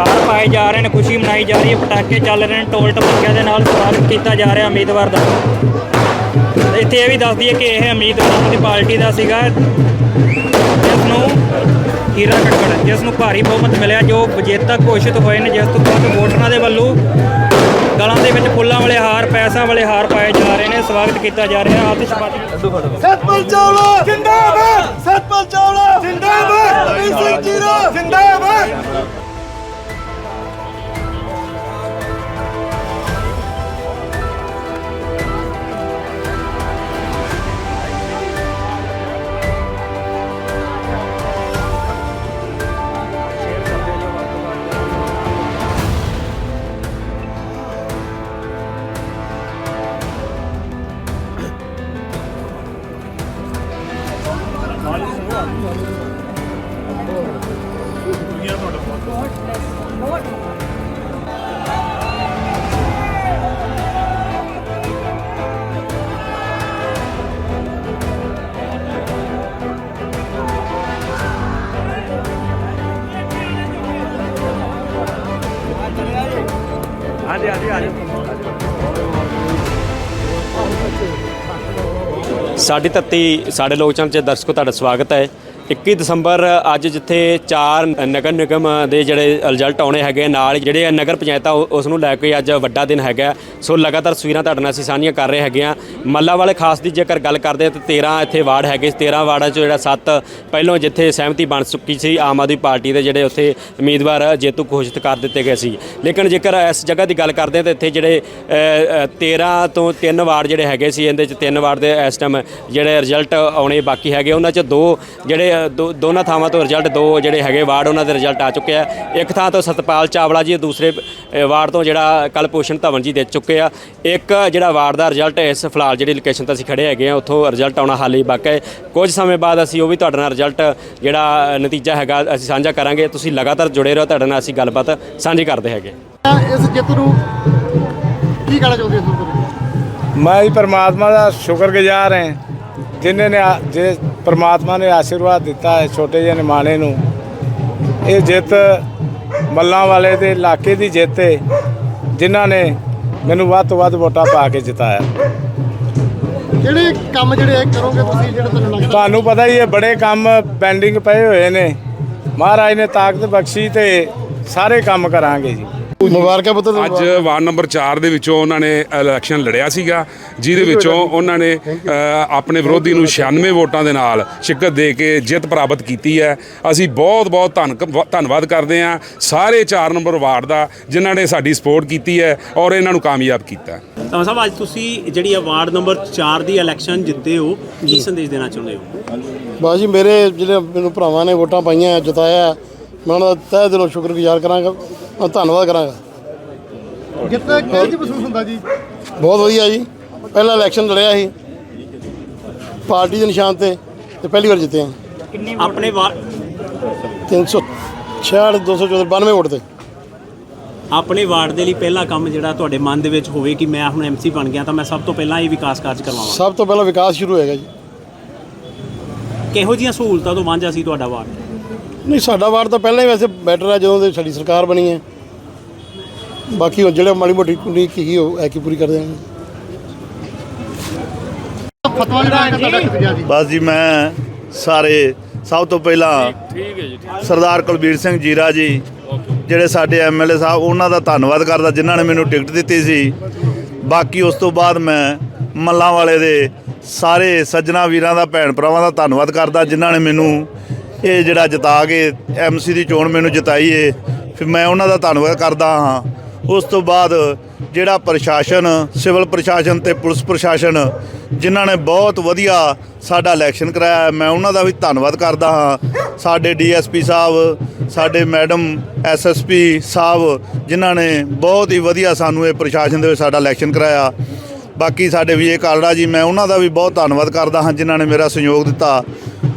ਹਾਰ ਪਾਏ ਜਾ ਰਹੇ ਨੇ, ਖੁਸ਼ੀ ਮਨਾਈ ਜਾ ਰਹੀ ਹੈ, ਪਟਾਕੇ ਚੱਲ ਰਹੇ ਨੇ, ਟੋਲ ਟਪਕਿਆਂ ਦੇ ਨਾਲ ਸਵਾਗਤ ਕੀਤਾ ਜਾ ਰਿਹਾ ਉਮੀਦਵਾਰ ਦਾ। ਇੱਥੇ ਇਹ ਵੀ ਦੱਸ ਦਈਏ ਕਿ ਇਹ ਉਮੀਦਵਾਰ ਆਮ ਪਾਰਟੀ ਦਾ ਸੀਗਾ ਜਿਸ ਨੂੰ ਹੀਰਾ ਕੱਕੜ ਜਿਸ ਨੂੰ ਭਾਰੀ ਬਹੁਮਤ ਮਿਲਿਆ, ਜੋ ਵਿਜੇਤਾ ਘੋਸ਼ਿਤ ਹੋਏ ਨੇ, ਜਿਸ ਤੋਂ ਬਾਅਦ ਵੋਟਰਾਂ ਦੇ ਵੱਲੋਂ ਗਲਾਂ ਦੇ ਵਿੱਚ ਫੁੱਲਾਂ ਵਾਲੇ ਹਾਰ, ਪੈਸਾ ਵਾਲੇ ਹਾਰ ਪਾਏ ਜਾ ਰਹੇ ਨੇ, ਸਵਾਗਤ ਕੀਤਾ ਜਾ ਰਿਹਾ ਆਤਿਸ਼ਬਾਜ਼ੀ। ਸਤਪਾਲ ਚਾਵਲਾ ਜਿੰਦਾਬਾਦ! ਸਤਪਾਲ ਚਾਵਲਾ ਜਿੰਦਾਬਾਦ! ਅਮੀਰ ਸਿੰਘ ਜੀਰੋ! ਜਿੰਦਾਬਾਦ! Yeah, yeah, yeah. ਸਾਡੀ ਧਰਤੀ ਸਾਡੇ ਲੋਕ ਚੈਨਲ 'ਚ ਦਰਸ਼ਕੋ ਤੁਹਾਡਾ ਸਵਾਗਤ ਹੈ। 21 ਦਸੰਬਰ ਅੱਜ ਜਿੱਥੇ ਚਾਰ ਨਗਰ ਨਿਗਮ ਦੇ ਜਿਹੜੇ ਰਿਜ਼ਲਟ ਆਉਣੇ ਹੈਗੇ ਨਾਲ ਜਿਹੜੇ ਨਗਰ ਪੰਚਾਇਤਾਂ ਉਸ ਨੂੰ ਲੈ ਕੇ ਅੱਜ ਵੱਡਾ ਦਿਨ ਹੈਗਾ। ਸੋ ਲਗਾਤਾਰ ਤਸਵੀਰਾਂ ਤੁਹਾਡੇ ਨਾਲ ਅਸੀਂ ਸਾਂਝੀਆਂ ਕਰ ਰਹੇ ਹੈਗੇ ਆ। ਮੱਲਾ ਵਾਲੇ ਖਾਸ ਦੀ ਜੇਕਰ ਗੱਲ ਕਰਦੇ ਹਾਂ ਤਾਂ 13 ਇੱਥੇ ਵਾਰਡ ਹੈਗੇ 13 ਵਾਰਡਾਂ 'ਚੋਂ ਜਿਹੜਾ 7 ਪਹਿਲੋਂ ਜਿੱਥੇ ਸਹਿਮਤੀ ਬਣ ਚੁੱਕੀ ਸੀ ਆਮ ਆਦਮੀ ਪਾਰਟੀ ਦੇ ਜਿਹੜੇ ਉੱਥੇ ਉਮੀਦਵਾਰ ਜੇਤੂ ਘੋਸ਼ਿਤ ਕਰ ਦਿੱਤੇ ਗਏ ਸੀ। ਲੇਕਿਨ ਜੇਕਰ ਇਸ ਜਗ੍ਹਾ ਦੀ ਗੱਲ ਕਰਦੇ ਹਾਂ ਤਾਂ ਇੱਥੇ ਜਿਹੜੇ ਅ, 13 ਤੋਂ 3 ਵਾਰਡ ਜਿਹੜੇ ਹੈਗੇ ਸੀ ਇਹਦੇ 'ਚ 3 ਵਾਰਡ ਦੇ ਇਸ ਟਾਈਮ ਜਿਹੜੇ ਰਿਜ਼ਲਟ ਆਉਣੇ ਬਾਕੀ ਹੈਗੇ ਉਹਨਾਂ 'ਚ ਦੋ ਜਿਹੜੇ ਦੋ- ਦੋਨਾਂ ਥਾਵਾਂ ਤੋਂ ਰਿਜ਼ਲਟ ਦੋ ਜਿਹੜੇ ਹੈਗੇ ਵਾਰਡ ਉਹਨਾਂ ਦੇ ਰਿਜ਼ਲਟ ਆ ਚੁੱਕੇ ਆ। ਇੱਕ ਥਾਂ ਤੋਂ ਸਤਪਾਲ ਚਾਵਲਾ ਜੀ ਦੂਸਰੇ ਅ, ਵਾਰਡ ਤੋਂ ਜਿਹੜਾ ਕਲਪੋਸ਼ਣ ਧਵਨ ਜੀ ਦੇ ਚੁੱਕੇ ਆ। ਇੱਕ ਜਿਹੜਾ ਵਾਰਡ ਦਾ ਰਿਜ਼ਲਟ ਇਸ ਫਿਲਹਾਲ ਜਿਹੜੀ ਲੋਕੇਸ਼ਨ ਤੇ ਅਸੀਂ ਖੜੇ ਹੈਗੇ ਆ ਉੱਥੋਂ ਰਿਜ਼ਲਟ ਆਉਣਾ ਹਾਲੇ ਬਾਕੀ ਹੈ। ਕੁਝ ਸਮੇਂ ਬਾਅਦ ਅਸੀਂ ਉਹ ਵੀ ਤੁਹਾਡੇ ਨਾਲ ਰਿਜ਼ਲਟ ਜਿਹੜਾ ਨਤੀਜਾ ਹੈਗਾ ਅਸੀਂ ਸਾਂਝਾ ਕਰਾਂਗੇ। ਤੁਸੀਂ ਲਗਾਤਾਰ ਜੁੜੇ ਰਹੋ ਤੁਹਾਡੇ ਨਾਲ ਅਸੀਂ ਗੱਲਬਾਤ ਸਾਂਝੀ ਕਰਦੇ ਹੈਗੇ। ਇਸ ਜਿੱਤ ਨੂੰ ਕੀ ਕਹਿਣਾ ਚਾਹੁੰਦੇ ਹੋ ਤੁਸੀਂ ਮੈਂ ਜੀ ਪਰਮਾਤਮਾ ਦਾ ਸ਼ੁਕਰਗੁਜ਼ਾਰ ਹਾਂ। ਜਿਨ੍ਹਾਂ ਨੇ ਜੇ ਪਰਮਾਤਮਾ ਨੇ ਆਸ਼ੀਰਵਾਦ ਦਿੱਤਾ ਹੈ ਛੋਟੇ ਜਿਹੇ ਨਿਮਾਣੇ ਨੂੰ ਇਹ ਜਿੱਤ ਮੱਲਾਂ ਵਾਲੇ ਦੇ ਇਲਾਕੇ ਦੀ ਜਿੱਤ ਹੈ ਜਿਨ੍ਹਾਂ ਨੇ ਮੈਨੂੰ ਵੱਧ ਤੋਂ ਵੱਧ ਵੋਟਾਂ ਪਾ ਕੇ ਜਿਤਾਇਆ। ਜਿਹੜੇ ਕੰਮ ਜਿਹੜੇ ਇਹ ਕਰੋਗੇ ਤੁਸੀਂ ਜਿਹੜੇ ਤੁਹਾਨੂੰ ਲੱਗਦਾ? ਤੁਹਾਨੂੰ ਪਤਾ ਹੀ ਹੈ ਬੜੇ ਕੰਮ ਪੈਂਡਿੰਗ ਪਏ ਹੋਏ ਨੇ। ਮਹਾਰਾਜ ਨੇ ਤਾਕਤ ਬਖਸ਼ੀ ਤੇ ਸਾਰੇ ਕੰਮ ਕਰਾਂਗੇ ਜੀ। ਮੁਬਾਰਕਾਂ ਪੁੱਤਰ ਅੱਜ ਵਾਰਡ ਨੰਬਰ 4 ਦੇ ਵਿੱਚੋਂ ਉਹਨਾਂ ਨੇ ਇਲੈਕਸ਼ਨ ਲੜਿਆ ਸੀਗਾ ਜਿਹਦੇ ਵਿੱਚੋਂ ਉਹਨਾਂ ਨੇ ਆਪਣੇ ਵਿਰੋਧੀ ਨੂੰ 96 ਵੋਟਾਂ ਦੇ ਨਾਲ ਸ਼ਿਕਤ ਦੇ ਕੇ ਜਿੱਤ ਪ੍ਰਾਪਤ ਕੀਤੀ ਹੈ। ਅਸੀਂ ਬਹੁਤ ਬਹੁਤ ਧੰਨ ਧੰਨਵਾਦ ਕਰਦੇ ਹਾਂ ਸਾਰੇ 4 ਨੰਬਰ ਵਾਰਡ ਦਾ ਜਿਨ੍ਹਾਂ ਨੇ ਸਾਡੀ ਸਪੋਰਟ ਕੀਤੀ ਹੈ ਔਰ ਇਹਨਾਂ ਨੂੰ ਕਾਮਯਾਬ ਕੀਤਾ ਤਾਂ ਸਾਹਿਬ ਅੱਜ ਤੁਸੀਂ ਜਿਹੜੀ ਆ ਵਾਰਡ ਨੰਬਰ 4 ਦੀ ਇਲੈਕਸ਼ਨ ਜਿੱਤੇ ਹੋ ਕੀ ਸੰਦੇਸ਼ ਦੇਣਾ ਚਾਹੁੰਦੇ ਹੋ? ਬਾਜੀ ਜੀ ਮੇਰੇ ਜਿਹੜੇ ਮੈਨੂੰ ਭਰਾਵਾਂ ਨੇ ਵੋਟਾਂ ਪਾਈਆਂ ਜਿਤਾਇਆ ਮੈਂ ਉਹਨਾਂ ਦਾ ਤਹਿ ਦਿਲੋਂ ਸ਼ੁਕਰਗੁਜ਼ਾਰ ਕਰਾਂਗਾ। ਔਰ ਧੰਨਵਾਦ ਕਰਾਂਗਾ। ਜਿੱਤ ਕਿਹੋ ਜਿਹੀ ਮਹਿਸੂਸ ਹੁੰਦਾ ਜੀ। ਬਹੁਤ ਵਧੀਆ ਜੀ। ਪਹਿਲਾ ਇਲੈਕਸ਼ਨ ਲੜਿਆ ਸੀ। ਪਾਰਟੀ ਦੇ ਨਿਸ਼ਾਨ ਤੇ ਤੇ ਪਹਿਲੀ ਵਾਰ ਜਿੱਤੇ ਹਾਂ। ਆਪਣੇ ਵਾ- 366 294 ਵੋਟ ਤੇ। ਆਪਣੇ ਵਾਰਡ ਦੇ ਲਈ ਪਹਿਲਾ ਕੰਮ ਜਿਹੜਾ ਤੁਹਾਡੇ ਮਨ ਦੇ ਵਿੱਚ ਹੋਵੇ ਕਿ ਮੈਂ ਹੁਣ ਐਮਸੀ ਬਣ ਗਿਆ ਤਾਂ ਮੈਂ ਸਭ ਤੋਂ ਪਹਿਲਾਂ ਇਹ ਵਿਕਾਸ ਕਾਰਜ ਕਰਵਾਵਾਂ। ਸਭ ਤੋਂ ਪਹਿਲਾਂ ਵਿਕਾਸ ਸ਼ੁਰੂ ਹੋਏਗਾ ਜੀ। ਕਿਹੋ ਜਿਹੀਆਂ ਸਹੂਲਤਾਂ ਤੋਂ ਵਾਂਝਾ ਸੀ ਤੁਹਾਡਾ ਵਾਰਡ? ਨਹੀਂ ਸਾਡਾ ਵਾਰਡ ਤਾਂ ਪਹਿਲਾਂ ਹੀ ਵੈਸੇ ਬੈਟਰ ਹੈ ਜਦੋਂ ਦੀ ਸਾਡੀ ਸਰਕਾਰ ਬਣੀ ਹੈ। ਬਾਕੀ ਹੁਣ ਜਿਹੜੇ ਮਾੜੀ ਮੋਟੀ ਕੁੜੀ ਕੀ ਉਹ ਐ ਕੀ ਪੂਰੀ ਕਰ ਦੇਣਗੇ ਫਤਵਾ ਜਿਹੜਾ ਬਸ ਜੀ ਮੈਂ ਸਾਰੇ ਸਭ ਤੋਂ ਪਹਿਲਾਂ ਸਰਦਾਰ ਕੁਲਬੀਰ ਸਿੰਘ ਜੀਰਾ ਜੀ ਜਿਹੜੇ ਸਾਡੇ ਐਮਐਲਏ ਸਾਹਿਬ ਉਹਨਾਂ ਦਾ ਧੰਨਵਾਦ ਕਰਦਾ ਜਿਨ੍ਹਾਂ ਨੇ ਮੈਨੂੰ ਟਿਕਟ ਦਿੱਤੀ ਸੀ। ਬਾਕੀ ਉਸ ਤੋਂ ਬਾਅਦ ਮੈਂ ਮੱਲਾਂ ਵਾਲੇ ਦੇ ਸਾਰੇ ਸੱਜਣਾ ਵੀਰਾਂ ਦਾ ਭੈਣ ਭਰਾਵਾਂ ਦਾ ਧੰਨਵਾਦ ਕਰਦਾ ਜਿਨ੍ਹਾਂ ਨੇ ਮੈਨੂੰ ਇਹ ਜਿਹੜਾ ਜਿਤਾ ਕੇ ਐਮਸੀ ਦੀ ਚੋਣ ਮੈਨੂੰ ਜਿਤਾਈ ਏ, ਫਿਰ ਮੈਂ ਉਹਨਾਂ ਦਾ ਧੰਨਵਾਦ ਕਰਦਾ ਹਾਂ। ਉਸ ਤੋਂ ਬਾਅਦ ਜਿਹੜਾ ਪ੍ਰਸ਼ਾਸਨ, ਸਿਵਲ ਪ੍ਰਸ਼ਾਸਨ ਤੇ ਪੁਲਿਸ ਪ੍ਰਸ਼ਾਸਨ, ਜਿਨ੍ਹਾਂ ਨੇ ਬਹੁਤ ਵਧੀਆ ਸਾਡਾ ਇਲੈਕਸ਼ਨ ਕਰਾਇਆ, ਮੈਂ ਉਹਨਾਂ ਦਾ ਵੀ ਧੰਨਵਾਦ ਕਰਦਾ ਹਾਂ। ਸਾਡੇ ਡੀਐਸਪੀ ਸਾਹਿਬ, ਸਾਡੇ ਮੈਡਮ ਐਸਐਸਪੀ ਸਾਹਿਬ, ਜਿਨ੍ਹਾਂ ਨੇ ਬਹੁਤ ਹੀ ਵਧੀਆ ਸਾਨੂੰ ਇਹ ਪ੍ਰਸ਼ਾਸਨ ਦੇ ਵਿੱਚ ਸਾਡਾ ਇਲੈਕਸ਼ਨ ਕਰਾਇਆ। ਬਾਕੀ ਸਾਡੇ ਵਿਜੇ ਕਾਲੜਾ ਜੀ, ਮੈਂ ਉਹਨਾਂ ਦਾ ਵੀ ਬਹੁਤ ਧੰਨਵਾਦ ਕਰਦਾ ਹਾਂ, ਜਿਨ੍ਹਾਂ ਨੇ ਮੇਰਾ ਸਹਿਯੋਗ ਦਿੱਤਾ।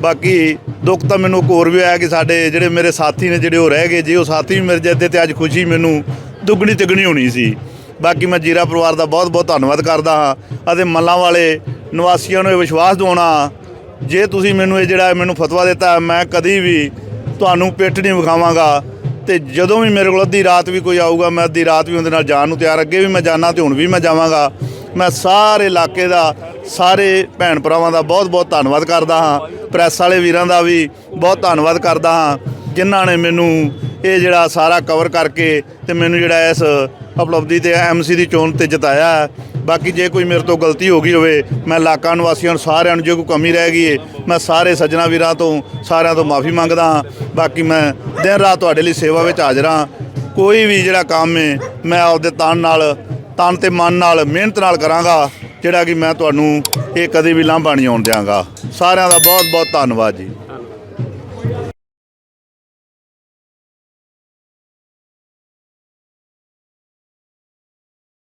ਬਾਕੀ ਦੁੱਖ ਤਾਂ ਮੈਨੂੰ ਇੱਕ ਹੋਰ ਵੀ ਆਇਆ ਕਿ ਸਾਡੇ ਜਿਹੜੇ ਮੇਰੇ ਸਾਥੀ ਨੇ ਜਿਹੜੇ ਉਹ ਰਹਿ ਗਏ, ਜੇ ਉਹ ਸਾਥੀ ਵੀ ਮੇਰੇ ਜਿੱਤੇ ਤੇ ਅੱਜ ਖੁਸ਼ੀ ਮੈਨੂੰ ਦੁੱਗਣੀ ਤਿੱਗਣੀ ਹੋਣੀ ਸੀ। ਬਾਕੀ ਮੈਂ ਜੀਰਾ ਪਰਿਵਾਰ ਦਾ ਬਹੁਤ ਬਹੁਤ ਧੰਨਵਾਦ ਕਰਦਾ ਹਾਂ ਅਤੇ ਮੱਲਾਂ ਵਾਲੇ ਨਿਵਾਸੀਆਂ ਨੂੰ ਇਹ ਵਿਸ਼ਵਾਸ ਦਿਵਾਉਣਾ ਜੇ ਤੁਸੀਂ ਮੈਨੂੰ ਇਹ ਜਿਹੜਾ ਮੈਨੂੰ ਫਤਵਾ ਦਿੱਤਾ, ਮੈਂ ਕਦੀ ਵੀ ਤੁਹਾਨੂੰ ਪਿੱਠ ਨਹੀਂ ਵਿਖਾਵਾਂਗਾ ਤੇ ਜਦੋਂ ਵੀ ਮੇਰੇ ਕੋਲ ਅੱਧੀ ਰਾਤ ਵੀ ਕੋਈ ਆਊਗਾ, ਮੈਂ ਅੱਧੀ ਰਾਤ ਵੀ ਉਹਦੇ ਨਾਲ ਜਾਣ ਨੂੰ ਤਿਆਰ, ਅੱਗੇ ਵੀ ਮੈਂ ਜਾਣਾ ਤੇ ਹੁਣ ਵੀ ਮੈਂ ਜਾਵਾਂਗਾ, ਮੈਂ ਸਾਰੇ ਇਲਾਕੇ ਦਾ, ਸਾਰੇ ਭੈਣ ਭਰਾਵਾਂ ਦਾ ਬਹੁਤ ਬਹੁਤ ਧੰਨਵਾਦ ਕਰਦਾ ਹਾਂ। ਪ੍ਰੈਸ ਵਾਲੇ ਵੀਰਾਂ ਦਾ ਵੀ ਬਹੁਤ ਧੰਨਵਾਦ ਕਰਦਾ ਹਾਂ, ਜਿਨ੍ਹਾਂ ਨੇ ਮੈਨੂੰ ਇਹ ਜਿਹੜਾ ਸਾਰਾ ਕਵਰ ਕਰਕੇ ਤੇ ਮੈਨੂੰ ਜਿਹੜਾ ਇਸ ਉਪਲਬਧੀ ਤੇ ਐਮਸੀ ਦੀ ਚੋਣ ਤੇ ਜਿਤਾਇਆ ਹੈ। ਬਾਕੀ ਜੇ ਕੋਈ ਮੇਰੇ ਤੋਂ ਗਲਤੀ ਹੋ ਗਈ ਹੋਵੇ, ਮੈਂ ਇਲਾਕਾ ਨਿਵਾਸੀਆਂ ਨੂੰ ਸਾਰਿਆਂ ਨੂੰ ਜੇ ਕੋਈ ਕਮੀ ਰਹਿ ਗਈ ਹੈ ਮੈਂ ਸਾਰੇ ਸੱਜਣਾ ਵੀਰਾਂ ਤੋਂ, ਸਾਰਿਆਂ ਤੋਂ ਮਾਫੀ ਮੰਗਦਾ ਹਾਂ। ਬਾਕੀ ਮੈਂ ਦਿਨ ਰਾਤ ਤੁਹਾਡੇ ਲਈ ਸੇਵਾ ਵਿੱਚ ਹਾਜ਼ਰ ਹਾਂ। ਕੋਈ ਵੀ ਜਿਹੜਾ ਕੰਮ ਹੈ ਮੈਂ ਆਪਦੇ ਤਨ ਨਾਲ, ਤਨ ਤੇ ਮਨ ਨਾਲ, ਮਿਹਨਤ ਨਾਲ ਕਰਾਂਗਾ। ਜਿਹੜਾ ਕਿ ਮੈਂ ਤੁਹਾਨੂੰ ਇਹ ਕਦੇ ਵੀ ਲਾਂਭਾ ਨਹੀਂ ਆਉਣ ਦਿਆਂਗਾ। ਸਾਰਿਆਂ ਦਾ ਬਹੁਤ ਬਹੁਤ ਧੰਨਵਾਦ ਜੀ।